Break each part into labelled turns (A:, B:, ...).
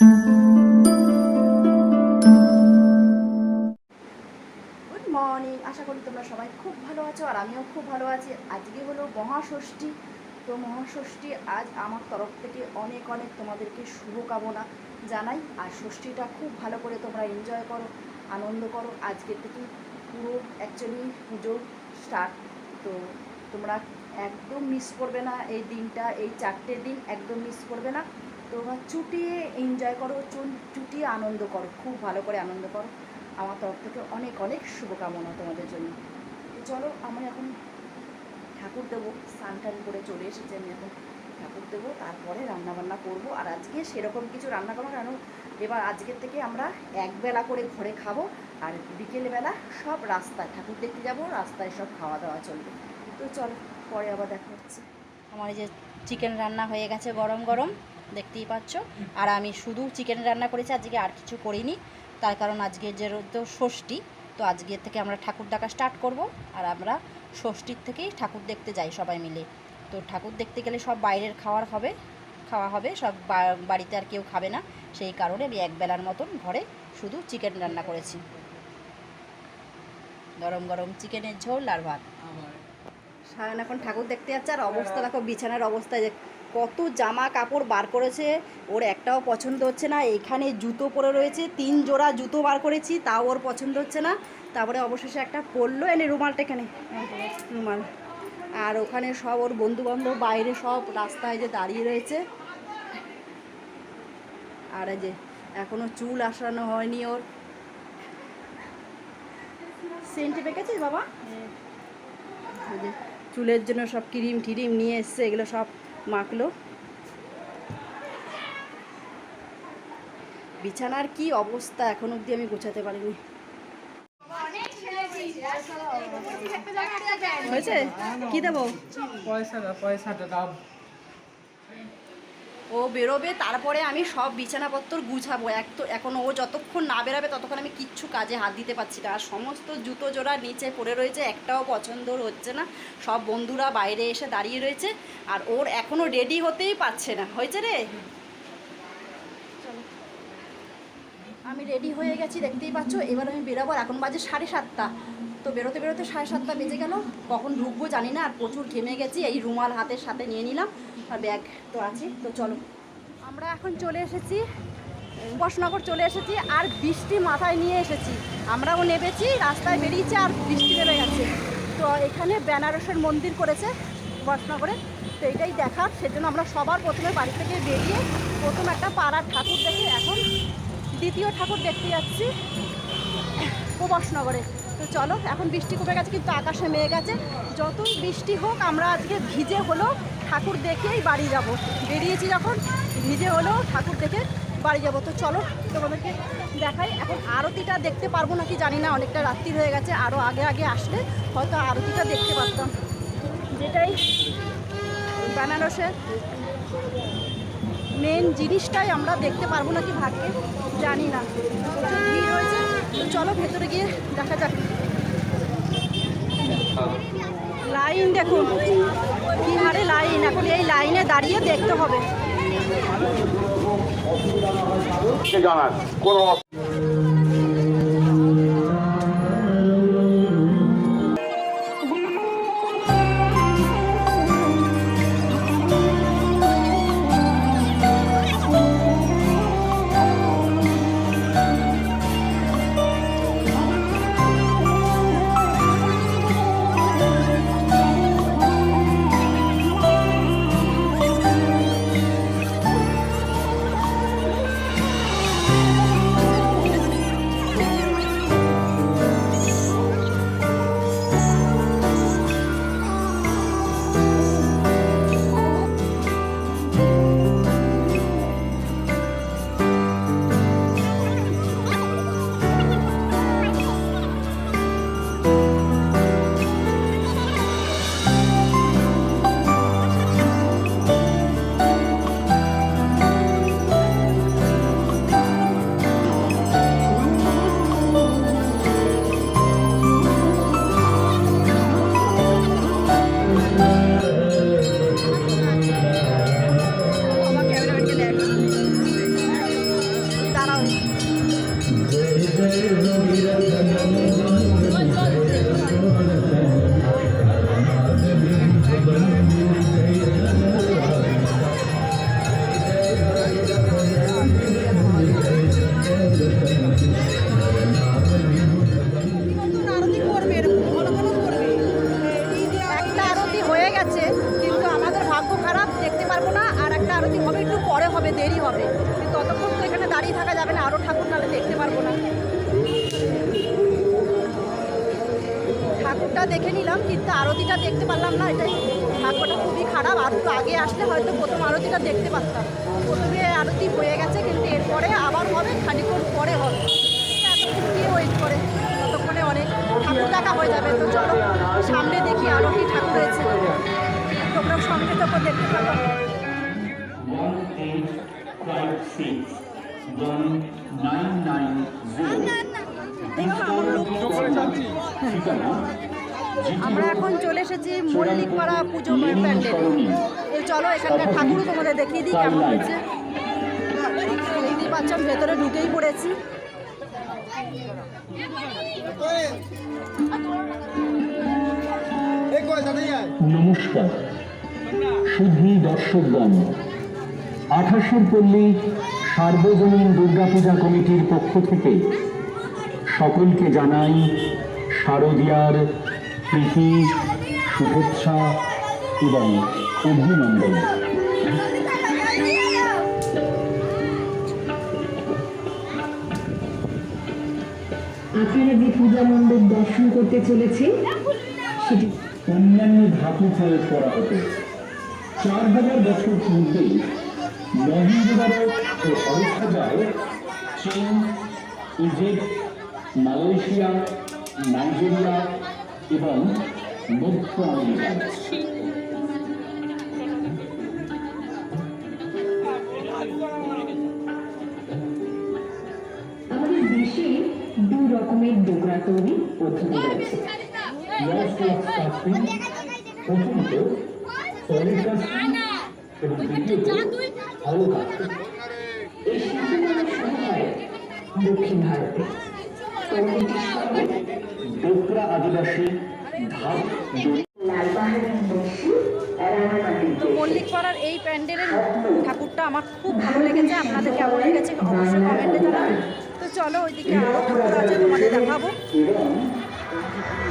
A: Good morning আশা করি তোমরা সবাই খুব ভালো আছো আর আমিও খুব ভালো আছি। আজকে হলো মহাষষ্ঠী। তো মহাষষ্ঠী আজ আমার তরফ থেকে অনেক অনেক তোমাদেরকে শুভকামনা জানাই। আর ষষ্ঠীটা খুব ভালো করে তোমরা এনজয় করো, আনন্দ করো। আজকে থেকে পুরো অ্যাকচুয়ালি পুজো স্টার্ট তো তোমরা একদম মিস করবে না এই দিনটা, এই চারটে দিন একদম মিস করবে না। তোমরা চুটিয়ে এনজয় করো চুটিয়ে আনন্দ করো, খুব ভালো করে আনন্দ করো। আমার তরফ থেকে অনেক অনেক শুভকামনা তোমাদের জন্য। চলো, আমি এখন ঠাকুর দেবো, স্নান টান করে চলে এসেছি, আমি এখন ঠাকুর দেবো, তারপরে রান্না বান্না করব। আর আজকে সেরকম কিছু রান্না করব কেন এবার আজকের থেকে আমরা একবেলা করে ঘরে খাব, আর বিকেলবেলা সব রাস্তায়, ঠাকুর দেখতে যাব, রাস্তায় সব খাওয়া দাওয়া চলবে। তো চলো, পরে আবার দেখা হচ্ছে। আমার এই যে চিকেন রান্না হয়ে গেছে গরম গরম দেখতেই পাচ্ছ। আর আমি শুধু চিকেন রান্না করেছি আজকে আর কিছু করিনি। তার কারণ আজকে যেহেতু ষষ্ঠী তো আজকের থেকে আমরা ঠাকুর ডাকা স্টার্ট করব। আর আমরা ষষ্ঠীর থেকেই ঠাকুর দেখতে যাই সবাই মিলে। তো ঠাকুর দেখতে গেলে সব বাইরের খাওয়ার হবে খাওয়া হবে সব বাড়িতে আর কেউ খাবে না। সেই কারণে আমি এক বেলার মতন ঘরে শুধু চিকেন রান্না করেছি। গরম গরম চিকেনের ঝোল আর ভাত। সায়ন এখন ঠাকুর দেখতে যাচ্ছে আর অবস্থা দেখো বিছানার অবস্থা যে কত জামা কাপড় বার করেছে, ওর একটাও পছন্দ হচ্ছে না, এখানে জুতো পরে রয়েছে, তিন জোড়া জুতো বার করেছি, তাও ওর পছন্দ হচ্ছে না। তারপরে অবশেষে একটা পরলো এনে রুমালটা এখানে রুমাল। আর ওখানে সব ওর বন্ধু বান্ধব বাইরে সব রাস্তায় যে দাঁড়িয়ে রয়েছে। আর যে, এখনও চুল আসানো হয়নি ওর। সেন্টে পেকেছিস বাবা? চুলের জন্য সব ক্রিম টিরিম নিয়ে এসছে, এগুলো সব মাখলো। বিছানার কি অবস্থা? এখন অবধি আমি গোছাতে পারিনি। হয়েছে? কি দেবো?
B: পয়সা পয়সাটা দাও।
A: ও বেরোবে, তারপরে আমি সব বিছানাপত্র গুছাবো। এক তো এখন ও যতক্ষণ না বেরাবে, ততক্ষণ আমি কিচ্ছু কাজে হাত দিতে পারছি না। আর সমস্ত জুতো জোড়া নিচে পড়ে রয়েছে, একটাও পছন্দ হচ্ছে না। সব বন্ধুরা বাইরে এসে দাঁড়িয়ে রয়েছে, আর ওর এখনও রেডি হতেই পারছে না। হয়েছে রে। আমি রেডি হয়ে গেছি, দেখতেই পাচ্ছ? এবার আমি বেরোবো এখন বাজে সাড়ে সাতটা। তো বেরোতে বেরোতে সাড়ে সাতটা বেজে গেল। কখন ঢুকবো জানি না, আর প্রচুর ঘেমে গেছি। এই রুমাল হাতের সাথে নিয়ে নিলাম, আর ব্যাগ তো আছে। তো চলো। আমরা এখন চলে এসেছি বসনগর চলে এসেছি, আর বৃষ্টি মাথায় নিয়ে এসেছি। আমরাও নেমেছি, রাস্তায় বেরিয়েছে, আর বৃষ্টি নেমে গেছে। তো এখানে বেনারসের মন্দির করেছে বসনগরে তো এটাই দেখার, সেজন্য আমরা সবার প্রথমে বাড়ি থেকে বেরিয়ে প্রথম একটা পাড়ার ঠাকুর দেখে এখন দ্বিতীয় ঠাকুর দেখতে যাচ্ছি প্রবাসনগরে তো চলো, এখন বৃষ্টি কমে গেছে, কিন্তু আকাশে মেয়ে গেছে যতই বৃষ্টি হোক, আমরা আজকে ভিজে হলেও ঠাকুর দেখেই বাড়ি যাব। বেরিয়েছি যখন, ভিজে হলেও ঠাকুর দেখে বাড়ি যাব। তো চলো, তোমাদেরকে দেখাই, এখন আরতিটা দেখতে পারব নাকি জানি না, অনেকটা রাত্রি হয়ে গেছে আরও আগে আগে আসলে হয়তো আরতিটা দেখতে পারতাম। যেটাই বেনারসের মেন জিনিসটাই আমরা দেখতে পারব নাকি ভাগ্যে? জানি না। চলো ভেতরে গিয়ে দেখা যাক। লাইন দেখুন, কি হারে লাইন। এখন এই লাইনে দাঁড়িয়ে দেখতে হবে।
C: জানান
A: আসলে হয়তো প্রথম আরতিটা দেখতে পারতাম। প্রথমে আরতি হয়ে গেছে কিন্তু এরপরে আবার হবে খানিক্ষণ পরে হবে। কে ওয়েট করে? ততক্ষণে অনেক ঠাকুর দেখা হয়ে যাবে। তো চলো সামনে দেখি আরও কি ঠাকুর রয়েছে। তোমরা সঙ্গে তখন দেখতে পাবো.
D: ঠিকানা
A: আমরা এখন চলে এসেছি মল্লিকপাড়া পুজো প্যান্ডেল। চলো এখানকার ঠাকুরও তোমাদের দেখিয়ে দিই কেমন হয়েছে। দেখতেই ভেতরে ঢুকেই পড়েছি।
D: নমস্কার। শুধুই দর্শকগণ, আঠাশের পল্লী সার্বজনীন দুর্গাপূজা কমিটির পক্ষ থেকে সকলকে জানাই শারদীয়ার প্রীতি শুভেচ্ছা এবং অভিনন্দন।
E: আপনারা যে পূজা মণ্ডপ দর্শন করতে চলেছেন সেটি
D: অন্যান্য ধাতু প্রয়োগ করা হতো চার হাজার বছর পূর্বে মহেন্দ্রবারত ও হরসাজায় চীন ইজিপ্ট মালয়েশিয়া নাইজেরিয়া এবং আমেরিকা
E: আমাদের দেশে দুই রকমের ডোকরা তৈরি পদ্ধতি রয়েছে
D: প্রথমত এবং দ্বিতীয়ত।
E: এই দক্ষিণ ভারতে।
D: ডোকরা আদিবাসী ধাপ
A: তো মল্লিকপাড়ার এই প্যান্ডেলের ঠাকুরটা আমার খুব ভালো লেগেছে আপনাদের কেমন লেগেছে অবশ্যই কমেন্টে জানাবেন। তো চলো ওইদিকে আরও ঠাকুর আছে তোমাদের দেখাবো।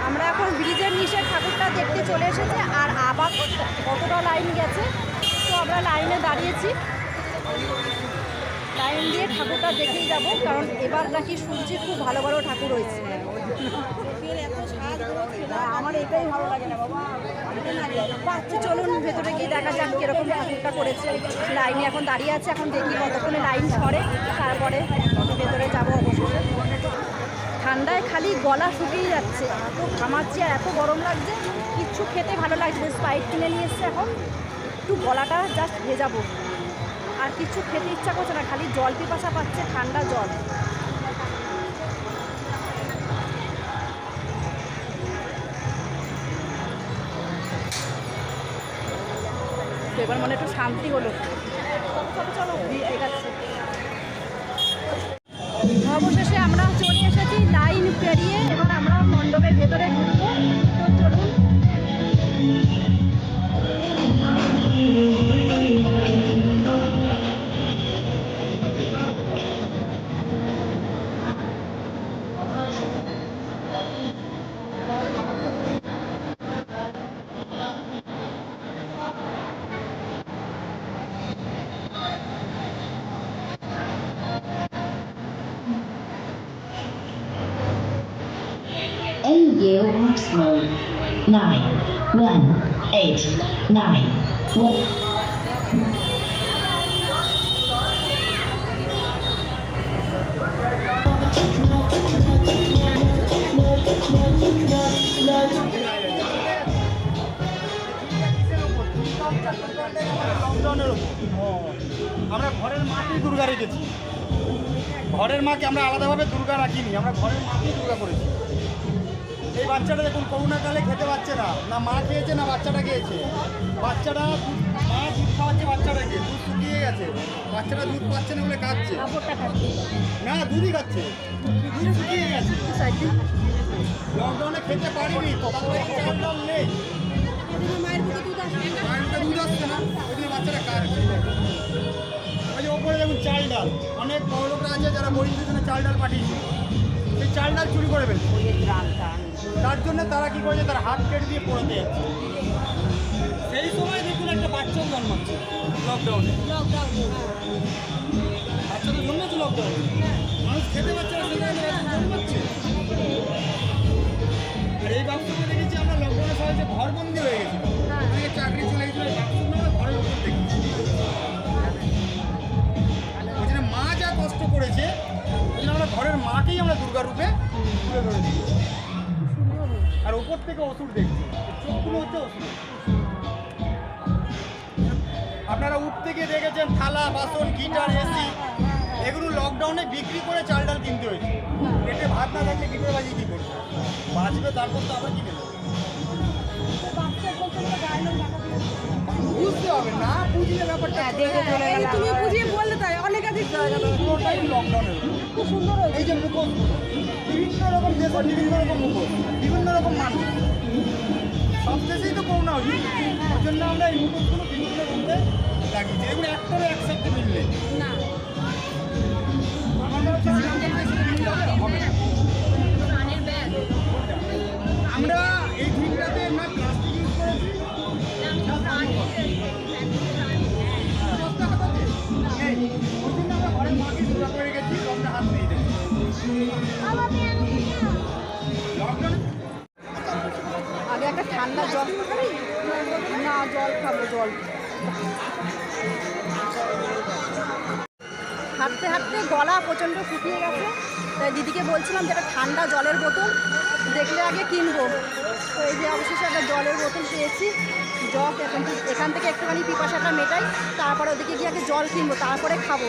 A: আমরা এখন ব্রিজের নিচে ঠাকুরটা দেখতে চলে এসেছে আর আবার কতটা লাইন গেছে তো আমরা লাইনে দাঁড়িয়েছি। লাইন দিয়ে ঠাকুরটা দেখেই যাব কারণ এবার নাকি শুনছি খুব ভালো ভালো ঠাকুর হয়েছে। আচ্ছা চলুন, ভেতরে গিয়ে দেখা যাক কীরকম ঠাকুরটা করেছে। লাইনে এখন দাঁড়িয়ে আছে, এখন দেখি কতক্ষণে লাইন সরে, তারপরে ভেতরে যাব অবশ্যই। ঠান্ডায় খালি গলা শুকিয়ে যাচ্ছে। এত ঘামাচ্ছি আর এত গরম লাগছে, কিচ্ছু খেতে ভালো লাগছে স্পাইট কিনে নিয়ে এসছে এখন। একটু গলাটা জাস্ট ভেজাবো। আর কিছু খেতে ইচ্ছা করছে না, খালি জল পিপাসা পাচ্ছে, ঠান্ডা জল। এবার মনে একটু শান্তি হলো। চলো চলো।
F: One eight nine one.
G: লকডাউনের ওপর। আমরা ঘরের মাকেই দুর্গা রেখেছি ঘরের মাকে আমরা আলাদাভাবে দুর্গা রাখিনি, আমরা ঘরের মাকেই দুর্গা করেছি এই বাচ্চাটা দেখুন করোনাকালে খেতে পাচ্ছে না। না মা খেয়েছে না বাচ্চাটা খেয়েছে। বাচ্চাটা মা দুধ খাওয়াচ্ছে বাচ্চাটাকে দুধ শুকিয়ে গেছে। বাচ্চাটা দুধ পাচ্ছে না বলে কাঁদছে। না দুধই খাচ্ছে দুধ শুকিয়ে গেছে। লকডাউনে খেতে পারিনি চাল ডাল নেই? মায়ের মুখে দুধ আসছে না ওই জন্য বাচ্চারা কাঁদছে। ওই যে ওপরে দেখুন চাল ডাল। অনেক বড় লোকরা আছে যারা জন্য চাল ডাল পাঠিয়েছে। সেই চাল ডাল চুরি করে ফেলছে। তার জন্য তারা কি করেছে? তারা হাত কেটে দিয়ে পড়াতে যাচ্ছে সেই সময় দেখুন একটা বাচ্চা জন্মাচ্ছে। লকডাউনে বাচ্চা তো জন্মেছে লকডাউন মানুষ খেতে পাচ্ছে না জন্মাচ্ছে। আর এই বাক্সগুলো দেখেছি আমরা লকডাউনের সময় যে ঘরবন্দি হয়ে গেছিল অনেকে চাকরি চলে গেছিল ঘরের মাকেই আমরা দুর্গা রূপে তুলে ধরে দিই আর ওপর থেকে অসুর দেখছি। চোখগুলো হচ্ছে অসুর। আপনারা উঠ থেকে দেখেছেন থালা, বাসন, গিটার, এসি, এগুলো লকডাউনে বিক্রি করে চাল ডাল কিনতে হয়েছে। পেটে ভাত না থাকলে গিটার বাজি কী করবে? বাঁচবে তারপর তো আবার কিনে বুঝতে হবে না বুঝলে ব্যাপারটা
H: এই তুমি বুঝিয়ে বললে তাই অনেক আছে।
G: পুরোটাই লকডাউনের
H: খুব সুন্দর
G: এই যে মুখোশগুলো বিভিন্ন রকম দেশের বিভিন্ন রকম মুখোশ বিভিন্ন রকম মানুষ। সব দেশেই তো করোনা হয়েছে ওই জন্য আমরা এই মুখোশগুলো বিভিন্ন রূপে লাগিয়েছি। এগুলো একটারও একসাথে মিললে।
H: না।
G: আমার মনে হচ্ছে দেশে হবে না।
A: আগে একটা ঠান্ডা জল না, জল খাব, জল। হাঁটতে হাঁটতে গলা প্রচণ্ড শুকিয়ে গেছে। তাই দিদিকে বলছিলাম যে একটা ঠান্ডা জলের বোতল দেখলে আগে কিনবো। তো এই যে অবশেষে একটা জলের বোতল পেয়েছি। জল এখন এখান থেকে একটুখানি পিপাসাটা মেটাই, তারপরে ওদিকে গিয়ে আগে জল কিনবো, তারপরে খাব।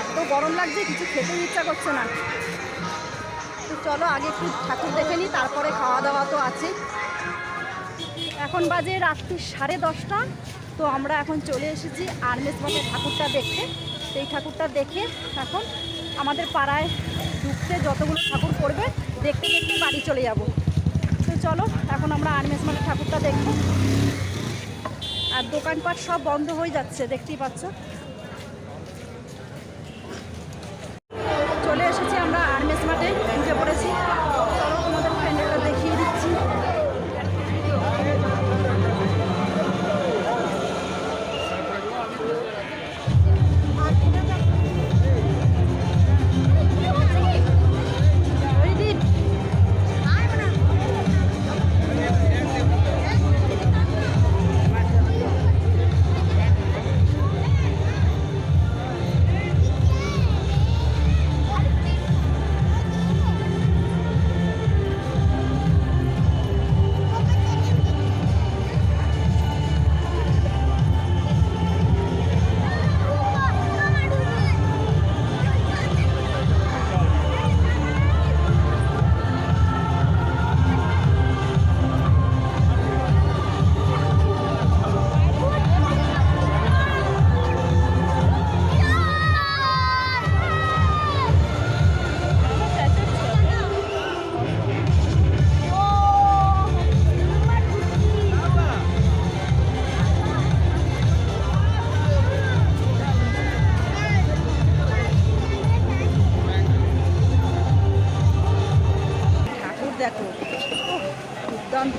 A: এত গরম লাগছে, কিছু খেতে ইচ্ছা করছে না। তো চলো, আগে একটু ঠাকুর দেখে নিই তারপরে খাওয়া দাওয়া তো আছে। এখন বাজে রাত্রি সাড়ে দশটা, তো আমরা এখন চলে এসেছি আর্মেস মাঠে ঠাকুরটা দেখতে। সেই ঠাকুরটা দেখে এখন আমাদের পাড়ায় ঢুকতে যতগুলো ঠাকুর পড়বে, দেখতে দেখতে বাড়ি চলে যাব। তো চলো, এখন আমরা আর্মেস মাঠে ঠাকুরটা দেখব। আর দোকানপাট সব বন্ধ হয়ে যাচ্ছে দেখতেই পাচ্ছ।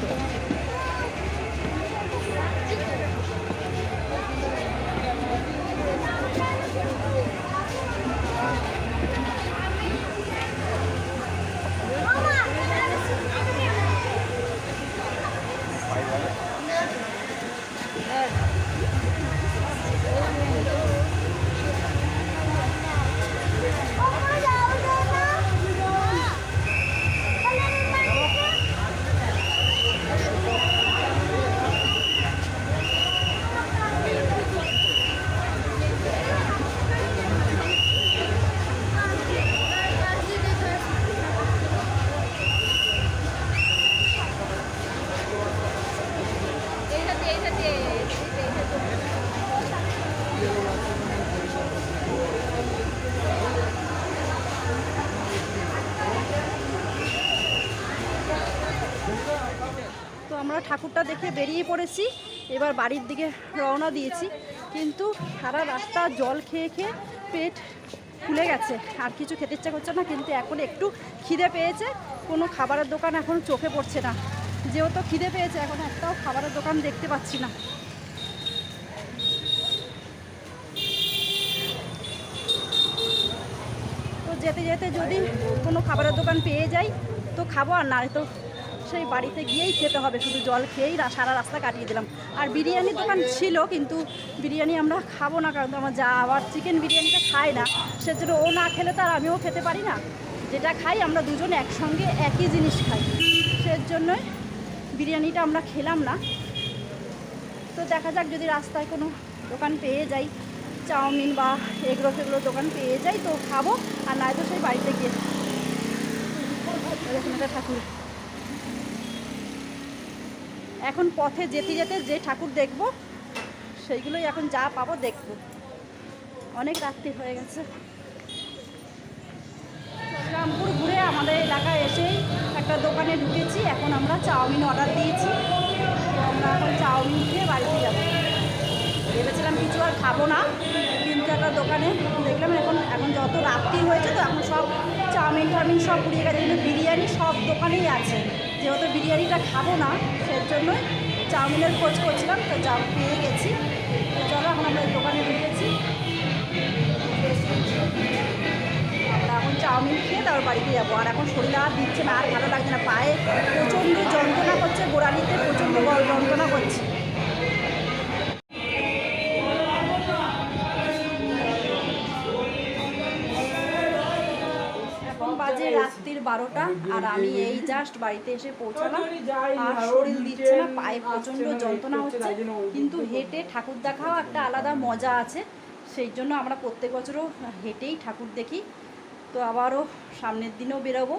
A: 같아요. পথে বেরিয়ে পড়েছি। এবার বাড়ির দিকে রওনা দিয়েছি। কিন্তু সারা রাস্তা জল খেয়ে খেয়ে পেট খুলে গেছে। আর কিছু খেতে ইচ্ছা করছে না, কিন্তু এখন একটু খিদে পেয়েছে। কোনো খাবারের দোকান এখন চোখে পড়ছে না। যেহেতু খিদে পেয়েছে, এখন একটাও খাবারের দোকান দেখতে পাচ্ছি না। তো যেতে যেতে যদি কোনো খাবারের দোকান পেয়ে যাই, তো খাব আর না তো সেই বাড়িতে গিয়েই খেতে হবে শুধু জল খেয়েই সারা রাস্তা কাটিয়ে দিলাম আর বিরিয়ানির দোকান ছিল কিন্তু বিরিয়ানি আমরা খাব না কারণ আমার যা আবার চিকেন বিরিয়ানিটা খায় না সেজন্য ও না খেলে তো আর আমিও খেতে পারি না যেটা খাই আমরা দুজন একসঙ্গে একই জিনিস খাই সেজন্যই বিরিয়ানিটা আমরা খেলাম না তো দেখা যাক যদি রাস্তায় কোনো দোকান পেয়ে যাই চাউমিন বা এগরো ফেগরো দোকান পেয়ে যাই তো খাব আর নয়তো সেই বাড়িতে গিয়ে ঠাকুর এখন পথে যেতে যেতে যে ঠাকুর দেখব, সেইগুলোই এখন যা পাবো দেখব। অনেক রাত্রি হয়ে গেছে। রামপুর ঘুরে আমাদের এলাকায় এসেই একটা দোকানে ঢুকেছি। এখন আমরা চাউমিন অর্ডার দিয়েছি। আমরা এখন চাউমিন খেয়ে বাড়িতে যাব। ভেবেছিলাম কিছু আর খাব না, কিন্তু একটা দোকানে দেখলাম এখন এখন যত রাত্রি হয়েছে তো এখন সব চাউমিন টাউমিন সব পুড়িয়ে গেছে, কিন্তু বিরিয়ানি সব দোকানেই আছে। যেহেতু বিরিয়ানিটা খাব না সেই জন্যই চাউমিনের খোঁজ করছিলাম, তো চাউ পেয়ে গেছি। তো চলো, এখন আমরা দোকানে ঢুকেছি। আমরা এখন চাউমিন খেয়ে তারপর বাড়িতে যাব। আর এখন শরীর আর দিচ্ছে না, আর ভালো লাগছে না, পায়ে প্রচণ্ড যন্ত্রণা করছে, গোড়ালিতে প্রচণ্ড যন্ত্রণা করছে। বাজে রাত্রির বারোটা আর আমি এই জাস্ট বাড়িতে এসে পৌঁছালাম। আর শরীর দিচ্ছে না পায়ে প্রচণ্ড যন্ত্রণা হচ্ছে কিন্তু হেঁটে ঠাকুর দেখাও একটা আলাদা মজা আছে। সেই জন্য আমরা প্রত্যেক বছরও হেঁটেই ঠাকুর দেখি। তো আবারও সামনের দিনেও বেরোবো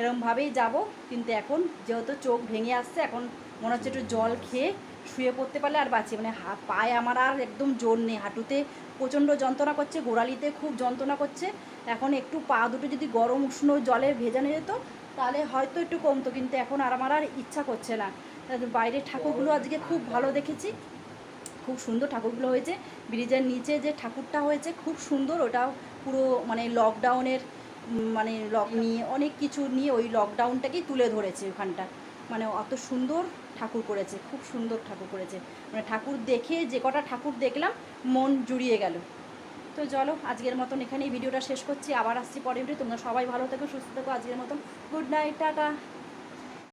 A: এরমভাবেই যাব। কিন্তু এখন যেহেতু চোখ ভেঙে আসছে এখন মনে হচ্ছে একটু জল খেয়ে শুয়ে পড়তে পারলে আর বাঁচি মানে হা পায়ে আমার আর একদম জোর নেই। হাঁটুতে প্রচণ্ড যন্ত্রণা করছে, গোড়ালিতে খুব যন্ত্রণা করছে। এখন একটু পা দুটো যদি গরম উষ্ণ জলে ভেজানো যেত, তাহলে হয়তো একটু কমতো, কিন্তু এখন আর আমার আর ইচ্ছা করছে না। বাইরের ঠাকুরগুলো আজকে খুব ভালো দেখেছি। খুব সুন্দর ঠাকুরগুলো হয়েছে। ব্রিজের নিচে যে ঠাকুরটা হয়েছে খুব সুন্দর, ওটাও পুরো মানে লকডাউনের মানে লক নিয়ে, অনেক কিছু নিয়ে ওই লকডাউনটাকেই তুলে ধরেছে ওখানটা। মানে অত সুন্দর ঠাকুর করেছে, খুব সুন্দর ঠাকুর করেছে। মানে ঠাকুর দেখে, যে কটা ঠাকুর দেখলাম, মন জুড়িয়ে গেল। তো চলো, আজকের মতন এখানেই ভিডিওটা শেষ করছি। আবার আসছি পরে তোমরা সবাই ভালো থেকো, সুস্থ থেকো। আজকের মতন গুড নাইট, টাটা।